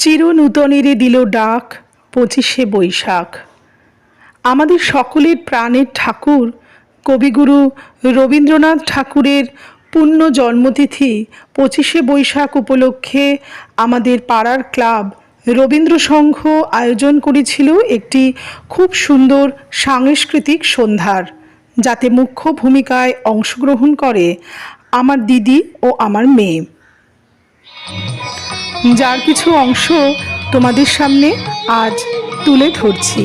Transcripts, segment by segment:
চিরনূতনেরে দিল ডাক পঁচিশে বৈশাখ। আমাদের সকলের প্রাণের ঠাকুর কবিগুরু রবীন্দ্রনাথ ঠাকুরের পূর্ণ জন্মতিথি পঁচিশে বৈশাখ উপলক্ষে আমাদের পাড়ার ক্লাব রবীন্দ্র সংঘ আয়োজন করেছিল একটি খুব সুন্দর সাংস্কৃতিক সন্ধ্যার, যাতে মুখ্য ভূমিকায় অংশগ্রহণ করে আমার দিদি ও আমার মেয়ে। যার কিছু অংশ তোমাদের সামনে আজ তুলে ধরছি।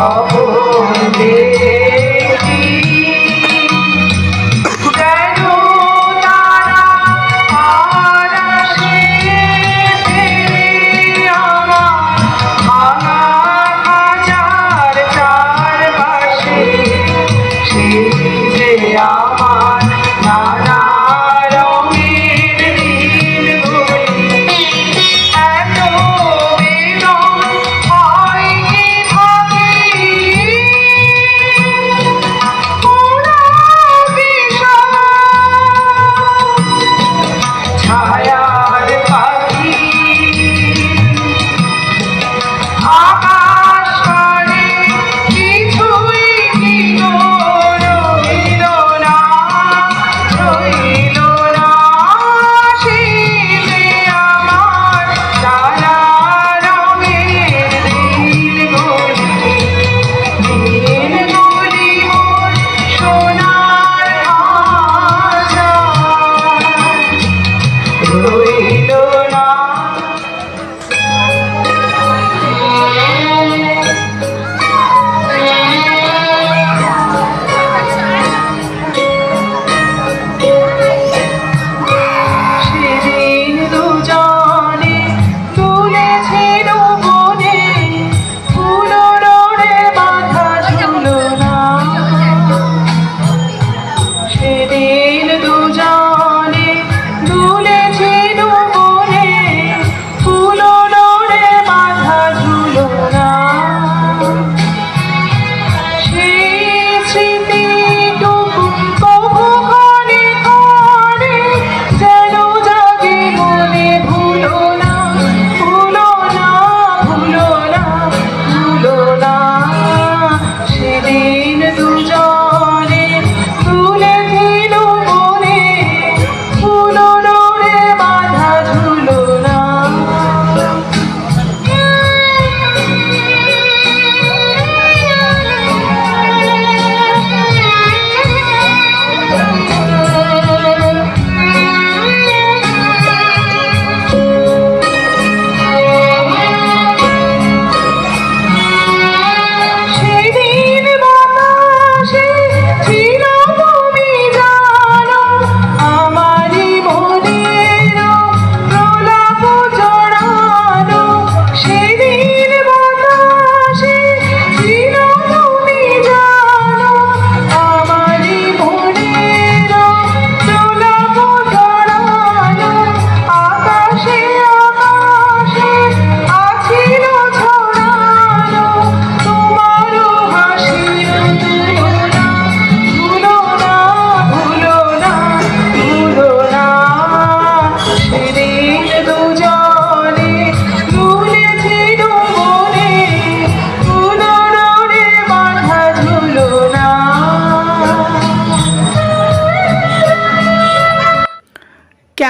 Amor.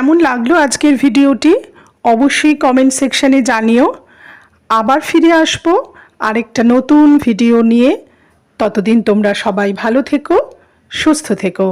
কেমন লাগল আজকের ভিডিওটি অবশ্যই কমেন্ট সেকশানে জানিও। আবার ফিরে আসব আরেকটা নতুন ভিডিও নিয়ে। ততদিন তোমরা সবাই ভালো থেকো, সুস্থ থেকো।